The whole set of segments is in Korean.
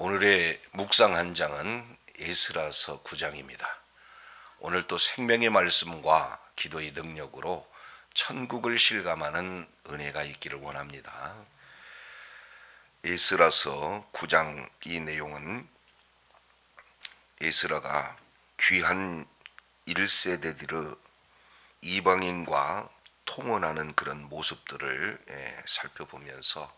오늘의 묵상 한 장은 에스라서 9장입니다. 오늘 또 생명의 말씀과 기도의 능력으로 천국을 실감하는 은혜가 있기를 원합니다. 에스라서 9장 이 내용은 에스라가 귀한 1세대들의 이방인과 통원하는 그런 모습들을 예, 살펴보면서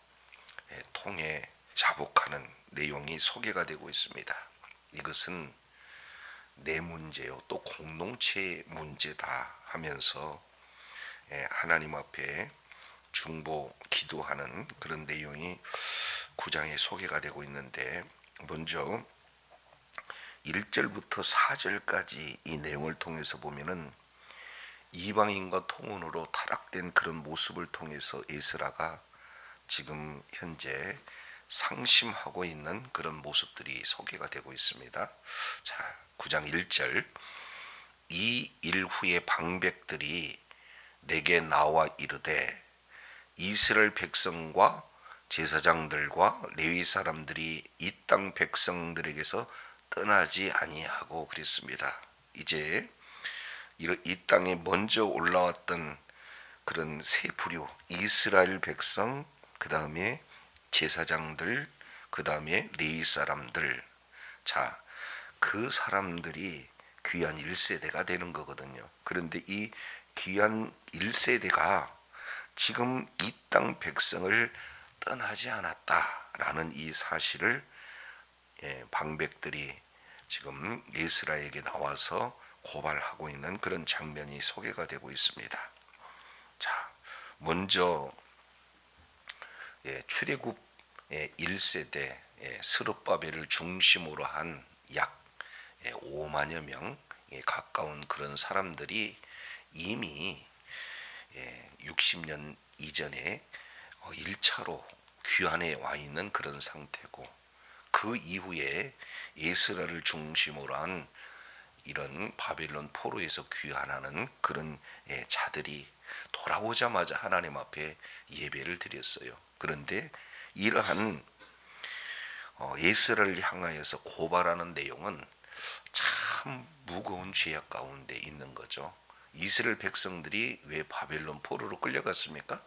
예, 통해 자복하는 내용이 소개가 되고 있습니다. 이것은 내 문제요 또 공동체 문제다 하면서 예, 하나님 앞에 중보 기도하는 그런 내용이 구장에 소개가 되고 있는데 먼저 1절부터 4절까지 이 내용을 통해서 보면은 이방인과 통혼으로 타락된 그런 모습을 통해서 에스라가 지금 현재 상심하고 있는 그런 모습들이 소개가 되고 있습니다. 자, 9장 1절 이 일 후에 방백들이 내게 나와 이르되 이스라엘 백성과 제사장들과 레위 사람들이 이 땅 백성들에게서 떠나지 아니하고 그랬습니다. 이제 이 땅에 먼저 올라왔던 그런 세 부류 이스라엘 백성 그 다음에 제사장들 그 다음에 레위 사람들 자 그 사람들이 귀한 1세대가 되는 거거든요. 그런데 이 귀한 1세대가 지금 이 땅 백성을 떠나지 않았다라는 이 사실을 예, 방백들이 지금 예스라에게 나와서 고발하고 있는 그런 장면이 소개가 되고 있습니다. 자, 먼저 예, 출애굽 예, 1세대 예, 스룹바벨을 중심으로 한 약 5만여 예, 명 예, 가까운 그런 사람들이 이미 예, 60년 이전에 1차로 어, 귀환에 와 있는 그런 상태고 그 이후에 예스라를 중심으로 한 이런 바벨론 포로에서 귀환하는 그런 예, 자들이 돌아오자마자 하나님 앞에 예배를 드렸어요. 그런데 이러한 어, 예스를 향하여서 고발하는 내용은 참 무거운 죄악 가운데 있는 거죠. 이스라엘 백성들이 왜 바벨론 포로로 끌려갔습니까?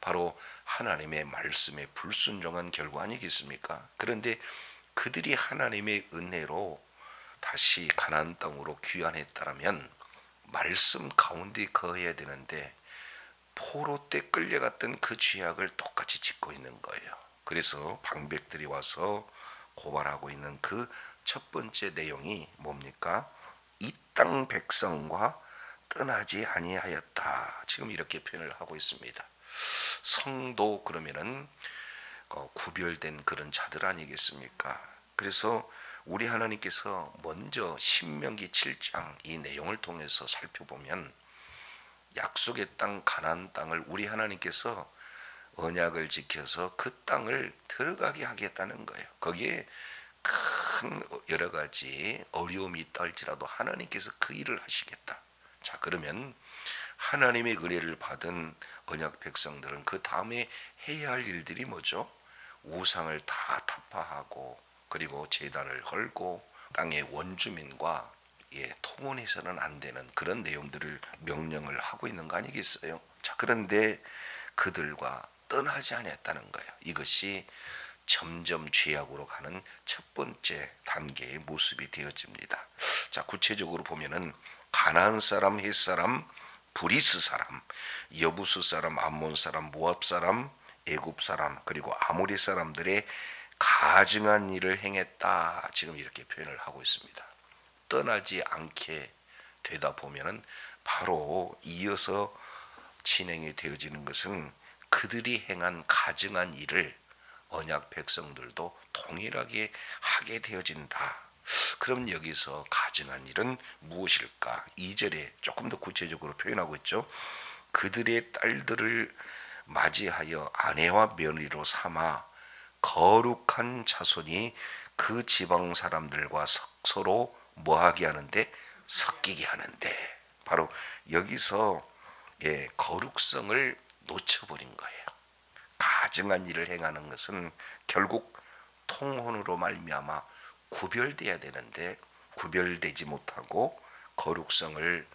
바로 하나님의 말씀에 불순종한 결과 아니겠습니까? 그런데 그들이 하나님의 은혜로 다시 가나안 땅으로 귀환했다라면 말씀 가운데 거해야 되는데 포로 때 끌려갔던 그 죄악을 똑같이 짓고 있는 거예요. 그래서 방백들이 와서 고발하고 있는 그 첫 번째 내용이 뭡니까? 이 땅 백성과 떠나지 아니하였다. 지금 이렇게 표현을 하고 있습니다. 성도 그러면은 어, 구별된 그런 자들 아니겠습니까? 그래서 우리 하나님께서 먼저 신명기 7장 이 내용을 통해서 살펴보면 약속의 땅 가나안 땅을 우리 하나님께서 언약을 지켜서 그 땅을 들어가게 하겠다는 거예요. 거기에 큰 여러 가지 어려움이 있다 할지라도 하나님께서 그 일을 하시겠다. 자, 그러면 하나님의 은혜를 받은 언약 백성들은 그 다음에 해야 할 일들이 뭐죠? 우상을 다 타파하고 그리고 재단을 헐고 땅의 원주민과 예, 통혼해서는 안 되는 그런 내용들을 명령을 하고 있는 거 아니겠어요? 자, 그런데 그들과 떠나지 않았다는 거예요. 이것이 점점 죄악으로 가는 첫 번째 단계의 모습이 되어집니다. 자, 구체적으로 보면은 가나안 사람, 헷 사람, 브리스 사람, 여부스 사람, 암몬 사람, 모압 사람, 애굽 사람, 그리고 아모리 사람들의 가증한 일을 행했다. 지금 이렇게 표현을 하고 있습니다. 떠나지 않게 되다 보면은 바로 이어서 진행이 되어지는 것은 그들이 행한 가증한 일을 언약 백성들도 동일하게 하게 되어진다. 그럼 여기서 가증한 일은 무엇일까? 2절에 조금 더 구체적으로 표현하고 있죠. 그들의 딸들을 맞이하여 아내와 며느리로 삼아 거룩한 자손이 그 지방 사람들과 서로 뭐하게 하는데 섞이게 하는데 바로 여기서 예, 거룩성을 놓쳐버린 거예요. 가증한 일을 행하는 것은 결국 통혼으로 말미암아 구별돼야 되는데 구별되지 못하고 거룩성을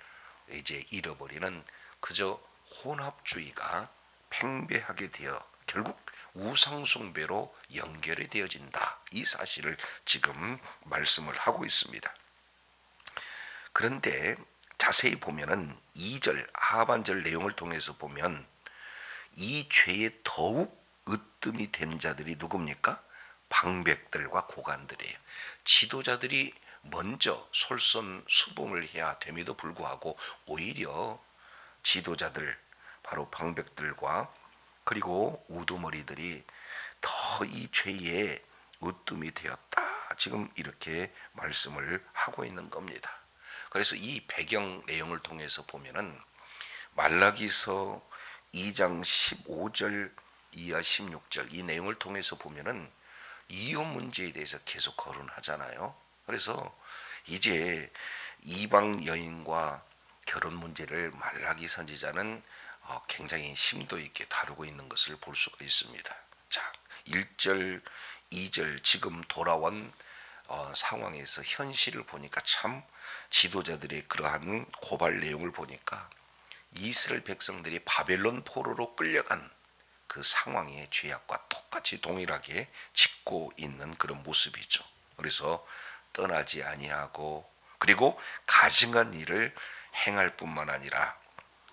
이제 잃어버리는 그저 혼합주의가 팽배하게 되어 결국 우상숭배로 연결이 되어진다. 이 사실을 지금 말씀을 하고 있습니다. 그런데 자세히 보면은 2절 하반절 내용을 통해서 보면 이 죄에 더욱 으뜸이 된 자들이 누굽니까? 방백들과 고관들이에요. 지도자들이 먼저 솔선 수범을 해야 됨에도 불구하고 오히려 지도자들 바로 방백들과 그리고 우두머리들이 더 이 죄에 으뜸이 되었다. 지금 이렇게 말씀을 하고 있는 겁니다. 그래서 이 배경 내용을 통해서 보면은 말라기서 2장 15절 이하 16절 이 내용을 통해서 보면은 이혼 문제에 대해서 계속 거론하잖아요. 그래서 이제 이방 여인과 결혼 문제를 말라기 선지자는 어, 굉장히 심도 있게 다루고 있는 것을 볼 수가 있습니다. 자, 1절, 2절 지금 돌아온 어, 상황에서 현실을 보니까 참 지도자들의 그러한 고발 내용을 보니까 이스라엘 백성들이 바벨론 포로로 끌려간 그 상황의 죄악과 똑같이 동일하게 짓고 있는 그런 모습이죠. 그래서 떠나지 아니하고 그리고 가증한 일을 행할 뿐만 아니라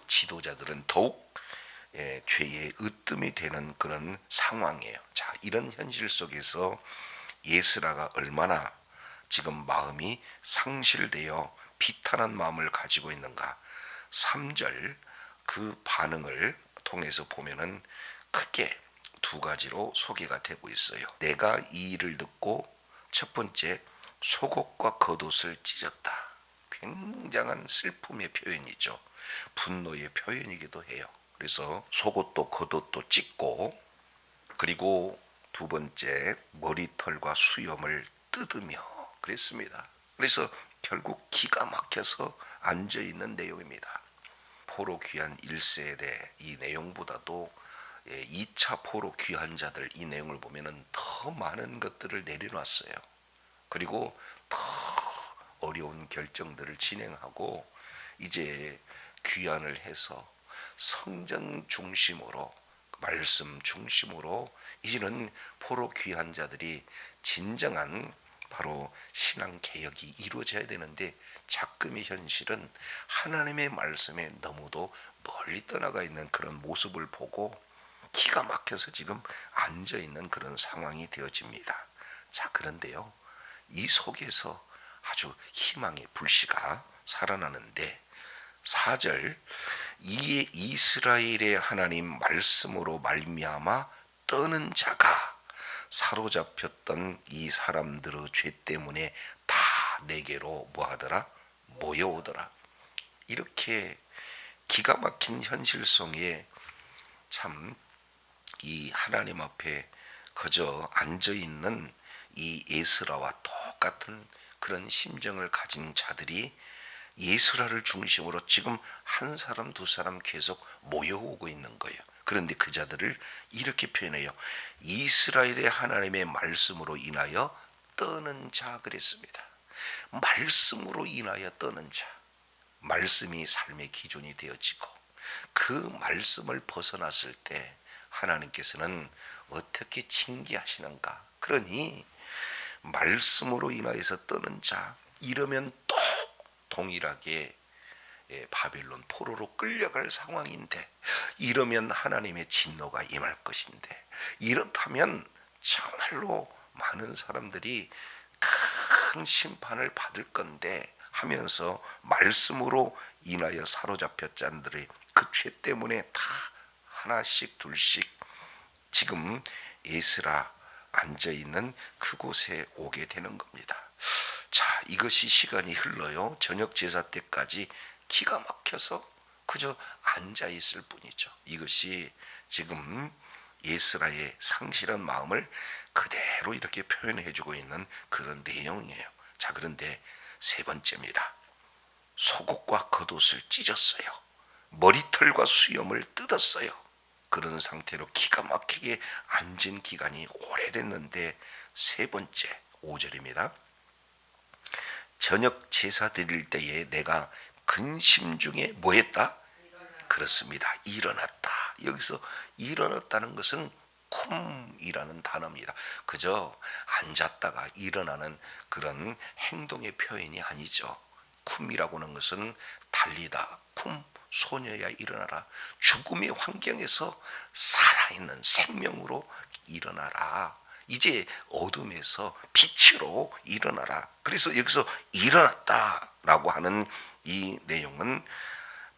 지도자들은 더욱 예, 죄의 으뜸이 되는 그런 상황이에요. 자, 이런 현실 속에서 예스라가 얼마나 지금 마음이 상실되어 비탄한 마음을 가지고 있는가. 3절 그 반응을 통해서 보면은 크게 두 가지로 소개가 되고 있어요. 내가 이 일을 듣고 첫 번째 속옷과 겉옷을 찢었다. 굉장한 슬픔의 표현이죠. 분노의 표현이기도 해요. 그래서 속옷도 겉옷도 찢고 그리고 두 번째 머리털과 수염을 뜯으며 그랬습니다. 그래서 결국 기가 막혀서 앉아 있는 내용입니다. 포로 귀한 1세대 이 내용보다도 2차 포로 귀한 자들 이 내용을 보면은 더 많은 것들을 내려놨어요. 그리고 더 어려운 결정들을 진행하고 이제 귀환을 해서 성전 중심으로 말씀 중심으로 이제는 포로 귀한 자들이 진정한 바로 신앙 개혁이 이루어져야 되는데 자금의 현실은 하나님의 말씀에 너무도 멀리 떠나가 있는 그런 모습을 보고 기가 막혀서 지금 앉아 있는 그런 상황이 되어집니다. 자, 그런데요. 이 속에서 아주 희망의 불씨가 살아나는데 4절 이 이스라엘의 하나님 말씀으로 말미암아 떠는 자가 사로잡혔던 이 사람들의 죄 때문에 다 내게로 뭐하더라 모여오더라 이렇게 기가 막힌 현실 속에 참 이 하나님 앞에 그저 앉아 있는 이 에스라와 똑같은 그런 심정을 가진 자들이 예수라를 중심으로 지금 한 사람 두 사람 계속 모여오고 있는 거예요. 그런데 그 자들을 이렇게 표현해요. 이스라엘의 하나님의 말씀으로 인하여 떠는 자 그랬습니다. 말씀으로 인하여 떠는 자. 말씀이 삶의 기준이 되어지고 그 말씀을 벗어났을 때 하나님께서는 어떻게 징계하시는가? 그러니 말씀으로 인하여서 떠는 자 이러면 또 동일하게 예, 바빌론 포로로 끌려갈 상황인데 이러면 하나님의 진노가 임할 것인데 이렇다면 정말로 많은 사람들이 큰 심판을 받을 건데 하면서 말씀으로 인하여 사로잡혔 자들이 그 죄 때문에 다 하나씩 둘씩 지금 에스라 앉아 있는 그곳에 오게 되는 겁니다. 자, 이것이 시간이 흘러요. 저녁 제사 때까지 기가 막혀서 그저 앉아 있을 뿐이죠. 이것이 지금 예스라의 상실한 마음을 그대로 이렇게 표현해 주고 있는 그런 내용이에요. 자, 그런데 세 번째입니다. 속옷과 겉옷을 찢었어요. 머리털과 수염을 뜯었어요. 그런 상태로 기가 막히게 앉은 기간이 오래됐는데 세 번째 5절입니다. 저녁 제사 드릴 때에 내가 근심 중에 뭐 했다? 그렇습니다. 일어났다. 여기서 일어났다는 것은 쿰이라는 단어입니다. 그저 앉았다가 일어나는 그런 행동의 표현이 아니죠. 쿰이라고 하는 것은 달리다. 쿰 소녀야 일어나라. 죽음의 환경에서 살아있는 생명으로 일어나라. 이제 어둠에서 빛으로 일어나라. 그래서 여기서 일어났다라고 하는 이 내용은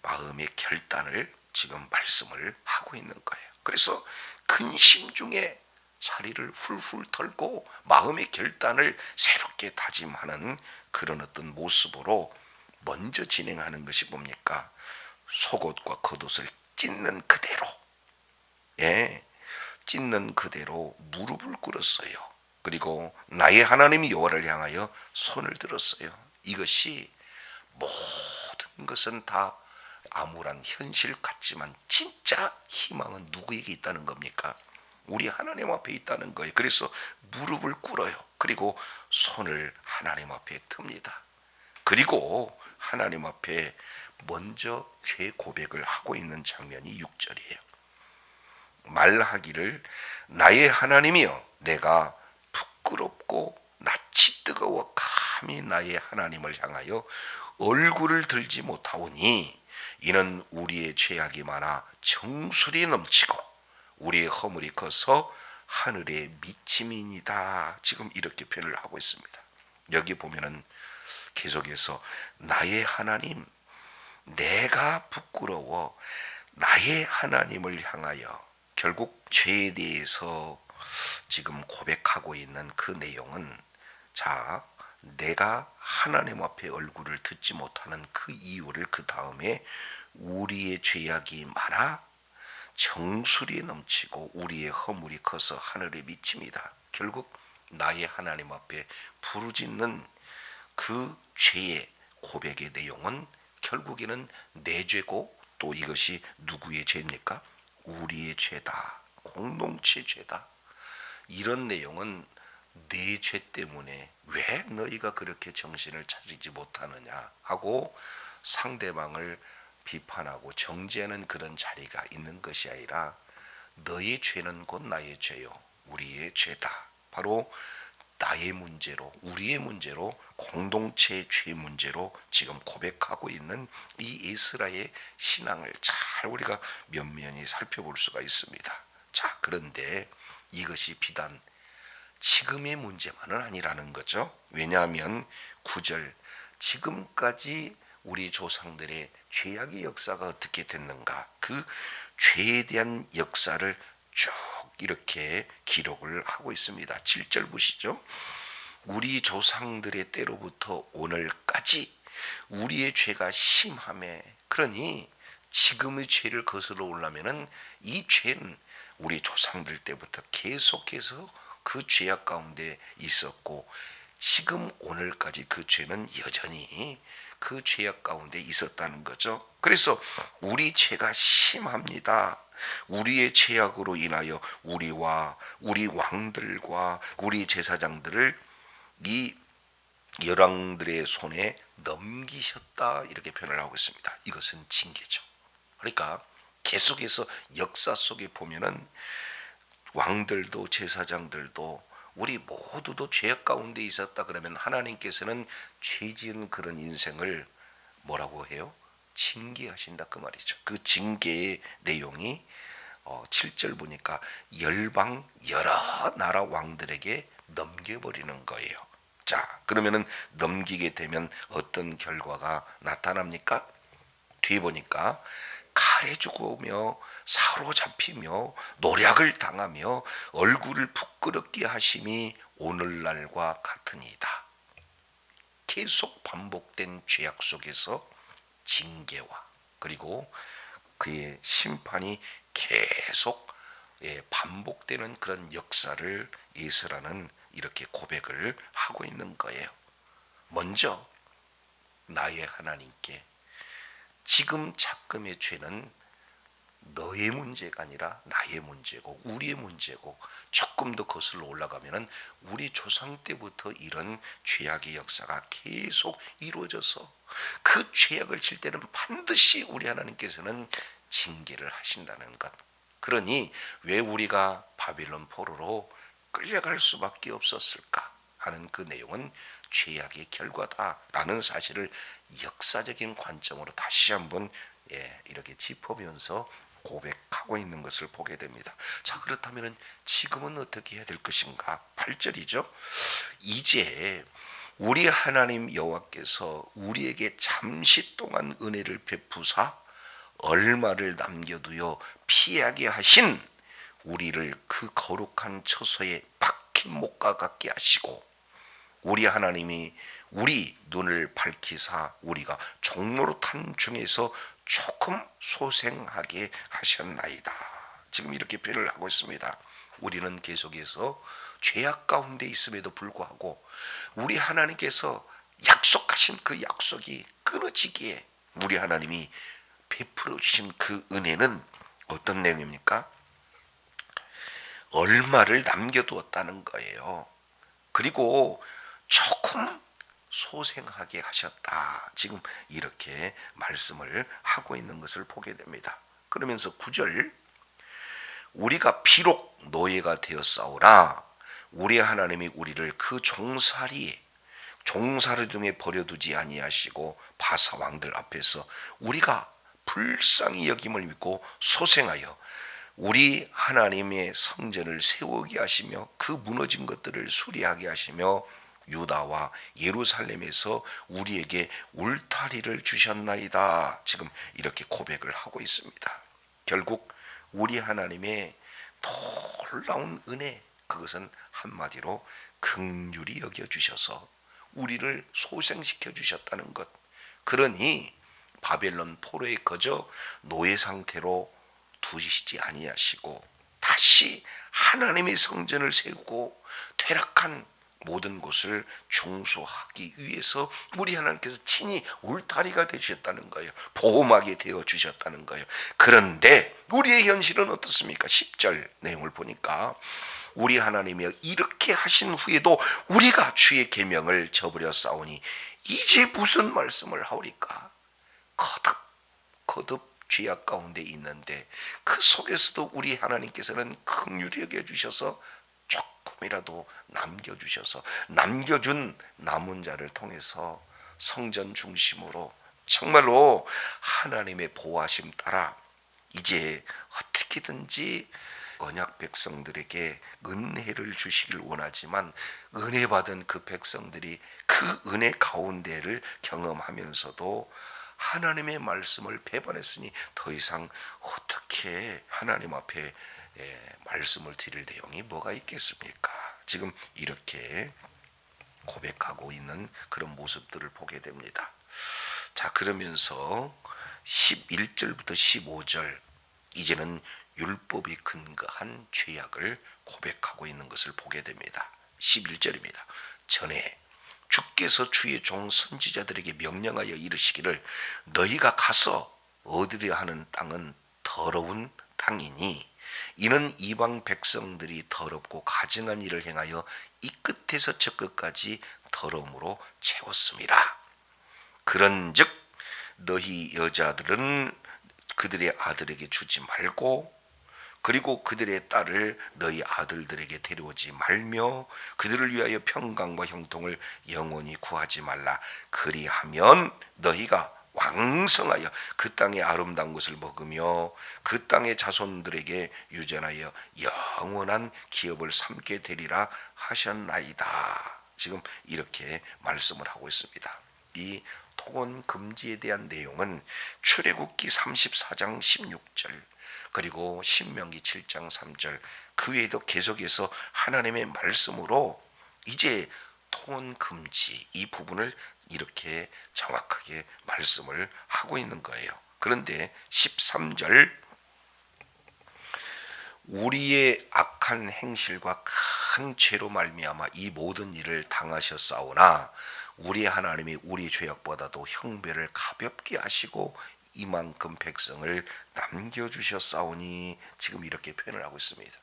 마음의 결단을 지금 말씀을 하고 있는 거예요. 그래서 근심 중에 자리를 훌훌 털고 마음의 결단을 새롭게 다짐하는 그런 어떤 모습으로 먼저 진행하는 것이 뭡니까? 속옷과 겉옷을 찢는 그대로, 예, 찢는 그대로 무릎을 꿇었어요. 그리고 나의 하나님 여호와를 향하여 손을 들었어요. 이것이 모든 것은 다 암울한 현실 같지만 진짜 희망은 누구에게 있다는 겁니까? 우리 하나님 앞에 있다는 거예요. 그래서 무릎을 꿇어요. 그리고 손을 하나님 앞에 틉니다. 그리고 하나님 앞에 먼저 죄 고백을 하고 있는 장면이 6절이에요. 말하기를 나의 하나님이여 내가 부끄럽고 낯이 뜨거워 감히 나의 하나님을 향하여 얼굴을 들지 못하오니 이는 우리의 죄악이 많아 정술이 넘치고 우리의 허물이 커서 하늘의 미침이니다. 지금 이렇게 표현을 하고 있습니다. 여기 보면은 계속해서 나의 하나님, 내가 부끄러워 나의 하나님을 향하여 결국 죄에 대해서 지금 고백하고 있는 그 내용은 자 내가 하나님 앞에 얼굴을 듣지 못하는 그 이유를 그 다음에 우리의 죄악이 많아 정술이 넘치고 우리의 허물이 커서 하늘에 미칩니다. 결국 나의 하나님 앞에 부르짖는 그 죄의 고백의 내용은 결국에는 내 죄고 또 이것이 누구의 죄입니까? 우리의 죄다. 공동체 죄다. 이런 내용은 내 죄 때문에 왜 너희가 그렇게 정신을 차리지 못하느냐 하고 상대방을 비판하고 정죄하는 그런 자리가 있는 것이 아니라 너의 죄는 곧 나의 죄요 우리의 죄다 바로 나의 문제로 우리의 문제로 공동체의 죄 문제로 지금 고백하고 있는 이 에스라의 신앙을 잘 우리가 면면히 살펴볼 수가 있습니다. 자 그런데 이것이 비단 지금의 문제만은 아니라는 거죠. 왜냐하면 구절 지금까지 우리 조상들의 죄악의 역사가 어떻게 됐는가 그 죄에 대한 역사를 쭉 이렇게 기록을 하고 있습니다. 7절 보시죠. 우리 조상들의 때로부터 오늘까지 우리의 죄가 심함에 그러니 지금의 죄를 거슬러 올라면은 이 죄는 우리 조상들 때부터 계속해서 그 죄악 가운데 있었고 지금 오늘까지 그 죄는 여전히 그 죄악 가운데 있었다는 거죠. 그래서 우리 죄가 심합니다. 우리의 죄악으로 인하여 우리와 우리 왕들과 우리 제사장들을 이 열왕들의 손에 넘기셨다 이렇게 표현을 하고 있습니다. 이것은 징계죠. 그러니까 계속해서 역사 속에 보면은 왕들도 제사장들도 우리 모두도 죄악 가운데 있었다 그러면 하나님께서는 죄 지은 그런 인생을 뭐라고 해요? 징계하신다 그 말이죠. 그 징계의 내용이 어, 7절 보니까 열방 여러 나라 왕들에게 넘겨버리는 거예요. 자, 그러면은 넘기게 되면 어떤 결과가 나타납니까? 뒤에 보니까 칼에 죽으며 사로잡히며 노략을 당하며 얼굴을 부끄럽게 하심이 오늘날과 같으니이다. 계속 반복된 죄악 속에서 징계와 그리고 그의 심판이 계속 예, 반복되는 그런 역사를 이스라는 이렇게 고백을 하고 있는 거예요. 먼저 나의 하나님께 지금 작금의 죄는 너의 문제가 아니라 나의 문제고 우리의 문제고 조금 더 거슬러 올라가면은 우리 조상 때부터 이런 죄악의 역사가 계속 이루어져서 그 죄악을 칠 때는 반드시 우리 하나님께서는 징계를 하신다는 것. 그러니 왜 우리가 바빌론 포로로 끌려갈 수밖에 없었을까 하는 그 내용은 죄악의 결과다라는 사실을 역사적인 관점으로 다시 한번 예, 이렇게 짚으면서 고백하고 있는 것을 보게 됩니다. 자, 그렇다면 지금은 어떻게 해야 될 것인가? 8절이죠. 이제 우리 하나님 여호와께서 우리에게 잠시 동안 은혜를 베푸사 얼마를 남겨두어 피하게 하신 우리를 그 거룩한 처소에 박힌 목과 같게 하시고 우리 하나님이 우리 눈을 밝히사 우리가 종로로 탄 중에서 조금 소생하게 하셨나이다. 지금 이렇게 표현을 하고 있습니다. 우리는 계속해서 죄악 가운데 있음에도 불구하고 우리 하나님께서 약속하신 그 약속이 끊어지기에 우리 하나님이 베풀어 주신 그 은혜는 어떤 내용입니까? 얼마를 남겨두었다는 거예요. 그리고 조금 소생하게 하셨다. 지금 이렇게 말씀을 하고 있는 것을 보게 됩니다. 그러면서 구절 우리가 비록 노예가 되었사오나 우리 하나님이 우리를 그 종살이 종살이 중에 버려두지 아니하시고 바사 왕들 앞에서 우리가 불쌍히 여김을 믿고 소생하여 우리 하나님의 성전을 세우게 하시며 그 무너진 것들을 수리하게 하시며 유다와 예루살렘에서 우리에게 울타리를 주셨나이다. 지금 이렇게 고백을 하고 있습니다. 결국 우리 하나님의 놀라운 은혜 그것은 한마디로 긍휼히 여겨 주셔서 우리를 소생시켜 주셨다는 것. 그러니 바벨론 포로에 거저 노예 상태로 두시지 아니하시고 다시 하나님의 성전을 세우고 퇴락한 모든 곳을 중수하기 위해서 우리 하나님께서 친히 울타리가 되셨다는 거예요. 보호막이 되어 주셨다는 거예요. 그런데 우리의 현실은 어떻습니까? 10절 내용을 보니까 우리 하나님이 이렇게 하신 후에도 우리가 주의 계명을 저버려 싸우니 이제 무슨 말씀을 하오리까? 거듭 거듭 죄악 가운데 있는데 그 속에서도 우리 하나님께서는 긍휼히 여겨 주셔서 조금이라도 남겨주셔서 남겨준 남은 자를 통해서 성전 중심으로 정말로 하나님의 보호하심 따라 이제 어떻게든지 언약 백성들에게 은혜를 주시길 원하지만 은혜 받은 그 백성들이 그 은혜 가운데를 경험하면서도 하나님의 말씀을 배반했으니 더 이상 어떻게 하나님 앞에 예, 말씀을 드릴 내용이 뭐가 있겠습니까? 지금 이렇게 고백하고 있는 그런 모습들을 보게 됩니다. 자, 그러면서 11절부터 15절 이제는 율법이 근거한 죄악을 고백하고 있는 것을 보게 됩니다. 11절입니다. 전에 주께서 주의 종 선지자들에게 명령하여 이르시기를 너희가 가서 얻으려 하는 땅은 더러운 땅이니 이는 이방 백성들이 더럽고 가증한 일을 행하여 이 끝에서 저 끝까지 더러움으로 채웠습니다. 그런즉 너희 여자들은 그들의 아들에게 주지 말고 그리고 그들의 딸을 너희 아들들에게 데려오지 말며 그들을 위하여 평강과 형통을 영원히 구하지 말라. 그리하면 너희가 왕성하여 그 땅의 아름다운 것을 먹으며 그 땅의 자손들에게 유전하여 영원한 기업을 삼게 되리라 하셨나이다. 지금 이렇게 말씀을 하고 있습니다. 이 토건 금지에 대한 내용은 출애굽기 34장 16절 그리고 신명기 7장 3절 그 외에도 계속해서 하나님의 말씀으로 이제 통원 금지 이 부분을 이렇게 정확하게 말씀을 하고 있는 거예요. 그런데 13절 우리의 악한 행실과 큰 죄로 말미암아 이 모든 일을 당하셨사오나 우리 하나님이 우리 죄악보다도 형배를 가볍게 하시고 이만큼 백성을 남겨주셨사오니 지금 이렇게 표현을 하고 있습니다.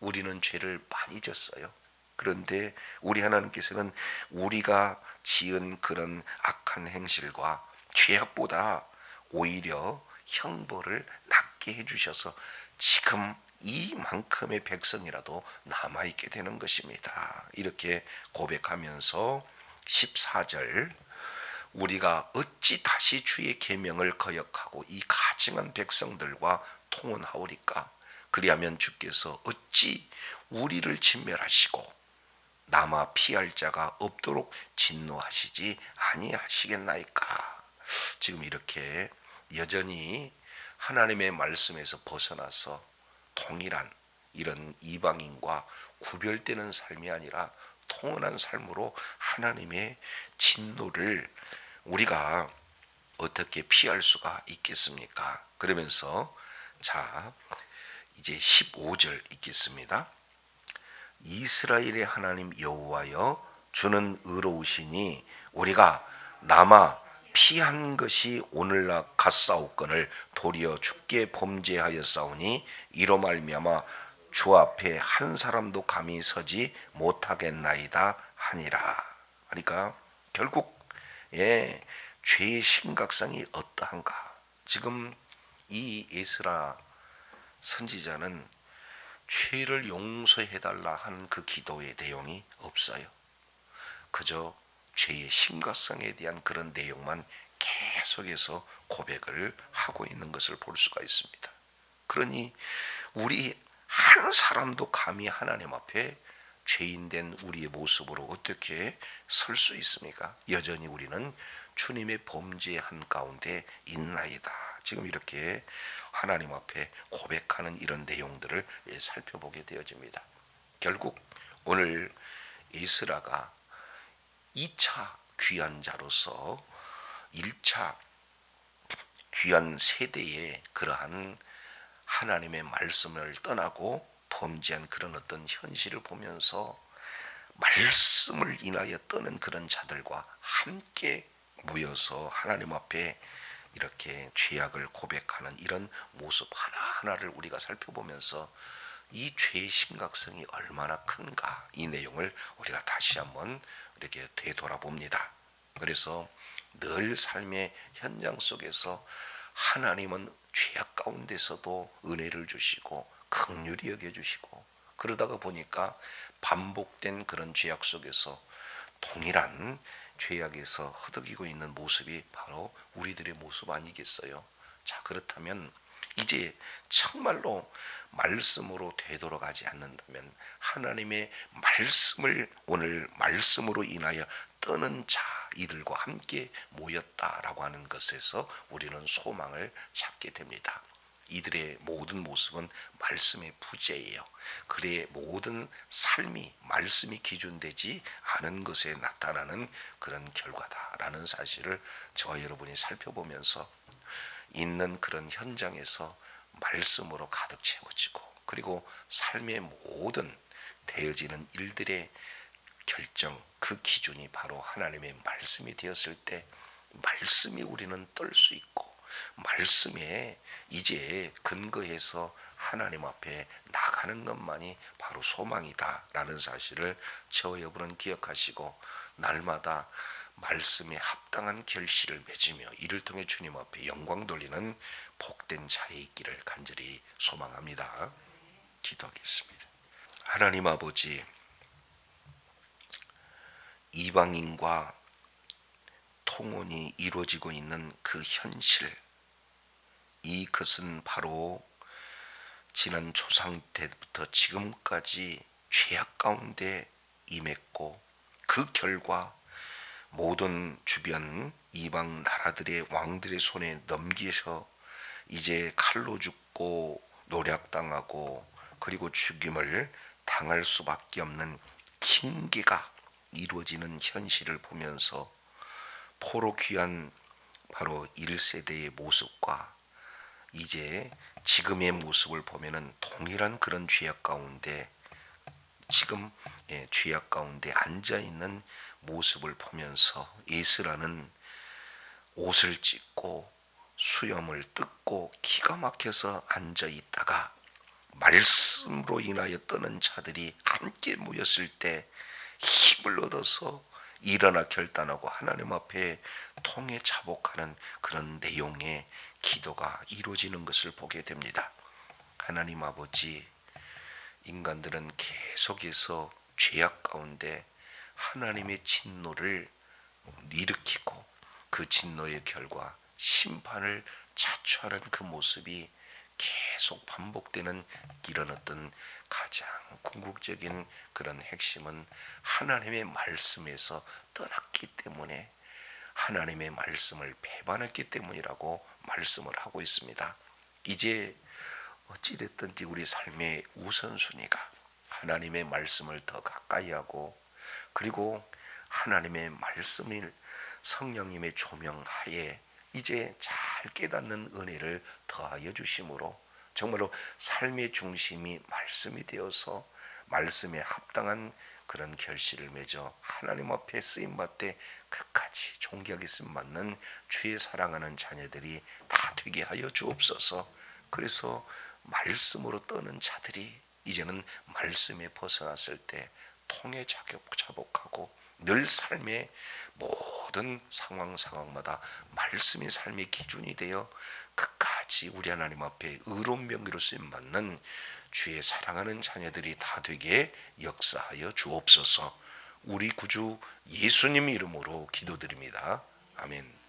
우리는 죄를 많이 졌어요. 그런데 우리 하나님께서는 우리가 지은 그런 악한 행실과 죄악보다 오히려 형벌을 낮게 해주셔서 지금 이만큼의 백성이라도 남아있게 되는 것입니다. 이렇게 고백하면서 14절 우리가 어찌 다시 주의 계명을 거역하고 이 가증한 백성들과 통혼하오리까 그리하면 주께서 어찌 우리를 진멸하시고 남아 피할 자가 없도록 진노하시지 아니하시겠나이까 지금 이렇게 여전히 하나님의 말씀에서 벗어나서 동일한 이런 이방인과 구별되는 삶이 아니라 통원한 삶으로 하나님의 진노를 우리가 어떻게 피할 수가 있겠습니까? 그러면서 자 이제 15절 읽겠습니다. 이스라엘의 하나님 여호와여 주는 의로우시니 우리가 남아 피한 것이 오늘날 갓사옵건을 도리어 죽게 범죄하였사오니 이로 말미암아 주 앞에 한 사람도 감히 서지 못하겠나이다 하니라. 그러니까 결국 예, 죄의 심각성이 어떠한가? 지금 이 에스라 선지자는 죄를 용서해달라 하는 그 기도의 내용이 없어요. 그저 죄의 심각성에 대한 그런 내용만 계속해서 고백을 하고 있는 것을 볼 수가 있습니다. 그러니 우리 한 사람도 감히 하나님 앞에 죄인된 우리의 모습으로 어떻게 설 수 있습니까? 여전히 우리는 주님의 범죄 한 가운데 있나이다. 지금 이렇게 하나님 앞에 고백하는 이런 내용들을 살펴보게 되어집니다. 결국 오늘 이스라가 2차 귀한 자로서 1차 귀한 세대의 그러한 하나님의 말씀을 떠나고 범죄한 그런 어떤 현실을 보면서 말씀을 인하여 떠는 그런 자들과 함께 모여서 하나님 앞에 이렇게 죄악을 고백하는 이런 모습 하나하나를 우리가 살펴보면서 이 죄의 심각성이 얼마나 큰가 이 내용을 우리가 다시 한번 이렇게 되돌아봅니다. 그래서 늘 삶의 현장 속에서 하나님은 죄악 가운데서도 은혜를 주시고 긍휼히 여겨 주시고 그러다가 보니까 반복된 그런 죄악 속에서 동일한 죄악에서 허덕이고 있는 모습이 바로 우리들의 모습 아니겠어요? 자, 그렇다면 이제 정말로 말씀으로 되돌아가지 않는다면 하나님의 말씀을 오늘 말씀으로 인하여 떠는 자 이들과 함께 모였다라고 하는 것에서 우리는 소망을 찾게 됩니다. 이들의 모든 모습은 말씀의 부재예요. 그의 모든 삶이 말씀이 기준되지 않은 것에 나타나는 그런 결과다라는 사실을 저와 여러분이 살펴보면서 있는 그런 현장에서 말씀으로 가득 채워지고 그리고 삶의 모든 되어지는 일들의 결정 그 기준이 바로 하나님의 말씀이 되었을 때 말씀이 우리는 떨 수 있고 말씀에 이제 근거해서 하나님 앞에 나가는 것만이 바로 소망이다라는 사실을 저와 여러분은 기억하시고 날마다 말씀에 합당한 결실을 맺으며 이를 통해 주님 앞에 영광 돌리는 복된 자리 있기를 간절히 소망합니다. 기도하겠습니다. 하나님 아버지 이방인과 통혼이 이루어지고 있는 그 현실. 이 것은 바로 지난 조상 때부터 지금까지 죄악 가운데 임했고 그 결과 모든 주변 이방 나라들의 왕들의 손에 넘기셔 이제 칼로 죽고 노략당하고 그리고 죽임을 당할 수밖에 없는 징계가 이루어지는 현실을 보면서 포로 귀한 바로 1세대의 모습과 이제 지금의 모습을 보면은 동일한 그런 죄악 가운데 지금 예, 죄악 가운데 앉아 있는 모습을 보면서 예스라는 옷을 찢고 수염을 뜯고 기가 막혀서 앉아 있다가 말씀으로 인하여 떠는 자들이 함께 모였을 때 힘을 얻어서 일어나 결단하고 하나님 앞에 통해 자복하는 그런 내용의 기도가 이루어지는 것을 보게 됩니다. 하나님 아버지 인간들은 계속해서 죄악 가운데 하나님의 진노를 일으키고 그 진노의 결과 심판을 자초하는 그 모습이 계속 반복되는 이런 어떤 가장 궁극적인 그런 핵심은 하나님의 말씀에서 떠났기 때문에 하나님의 말씀을 배반했기 때문이라고 말씀을 하고 있습니다. 이제 어찌됐든지 우리 삶의 우선순위가 하나님의 말씀을 더 가까이 하고 그리고 하나님의 말씀을 성령님의 조명하에 이제 잘 깨닫는 은혜를 더하여 주심으로 정말로 삶의 중심이 말씀이 되어서 말씀에 합당한 그런 결실을 맺어 하나님 앞에 쓰임 받되 끝까지 존귀하게 쓰임 받는 주의 사랑하는 자녀들이 다 되게 하여 주옵소서. 그래서 말씀으로 떠는 자들이 이제는 말씀에 벗어났을 때 통해 자격 자복하고 늘 삶의 모든 상황 상황마다 말씀이 삶의 기준이 되어 끝까지 우리 하나님 앞에 의로운 명기로 쓰임 받는 주의 사랑하는 자녀들이 다 되게 역사하여 주옵소서. 우리 구주 예수님 이름으로 기도드립니다. 아멘.